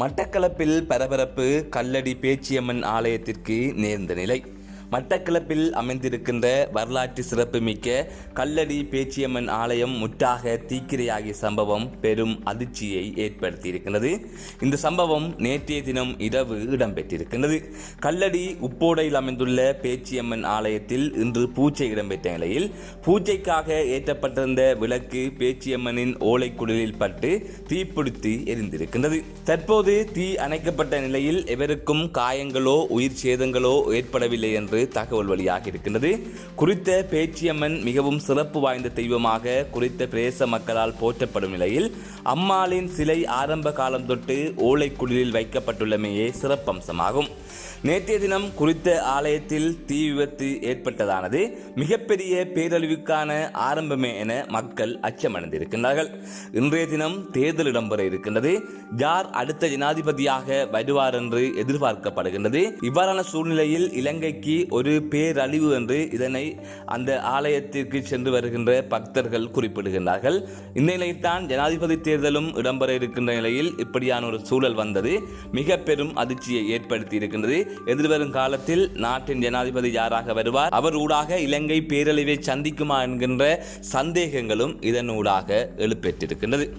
மட்டக்களப்பில் பரபரப்பு கல்லடி பேச்சியம்மன் ஆலயத்திற்கு நேர்ந்த நிலை. மட்டக்களப்பில் அமைந்திருக்கின்ற வரலாற்று சிறப்புமிக்க கல்லடி பேச்சியம்மன் ஆலயம் முற்றாக தீக்கிரையாகிய சம்பவம் பெரும் அதிர்ச்சியை ஏற்படுத்தியிருக்கிறது இந்த சம்பவம் நேற்றைய தினம் இரவு இடம்பெற்றிருக்கின்றது. கல்லடி உப்போடையில் அமைந்துள்ள பேச்சியம்மன் ஆலயத்தில் இன்று பூஜை இடம்பெற்ற நிலையில் பூஜைக்காக ஏற்றப்பட்டிருந்த விளக்கு பேச்சியம்மனின் ஓலைக்குடலில் பட்டு தீப்பிடித்து எரிந்திருக்கின்றது. தற்போது தீ அணைக்கப்பட்ட நிலையில் எவருக்கும் காயங்களோ உயிர் சேதங்களோ ஏற்படவில்லை என்று தகவல் வெளியாகி இருக்கின்றது. குறித்த பேச்சியம்மன் மிகவும் சிறப்பு வாய்ந்த தெய்வமாக குறித்த பிரதேச மக்களால் போற்றப்படும் நிலையில் அம்மாளின் சிலை ஆரம்ப காலம் தொட்டு ஓலைக்குடிலில் வைக்கப்பட்டுள்ளமையே சிறப்பம்சமாகும். நேற்றைய தினம் குறித்த ஆலயத்தில் தீ விபத்து ஏற்பட்டதானது மிகப்பெரிய பேரழிவுக்கான ஆரம்பமே என மக்கள் அச்சமடைந்திருக்கின்றார்கள். இன்றைய தினம் தேர்தல் இடம்பெற இருக்கின்றது. யார் அடுத்த ஜனாதிபதியாக வருவார் என்று எதிர்பார்க்கப்படுகின்றது. இவ்வாறான சூழ்நிலையில் இலங்கைக்கு ஒரு பேரழிவு என்று இதனை அந்த ஆலயத்திற்கு சென்று வருகின்ற பக்தர்கள் குறிப்பிடுகின்றார்கள். இந்நிலையில்தான் ஜனாதிபதி தேர்தலும் இடம்பெற இருக்கின்ற நிலையில் இப்படியான ஒரு சூழல் வந்தது. மிக பெரும் அதிர்ச்சியை ஏற்படுத்தி இருக்கின்றது எதிர்வரும் காலத்தில் நாட்டின் ஜனாதிபதி யாராக வருவார் அவர் ஊடாக இலங்கை பேரழிவை சந்திக்குமா என்கின்ற சந்தேகங்களும் இதன் ஊடாக எழுப்பெற்றிருக்கின்றது.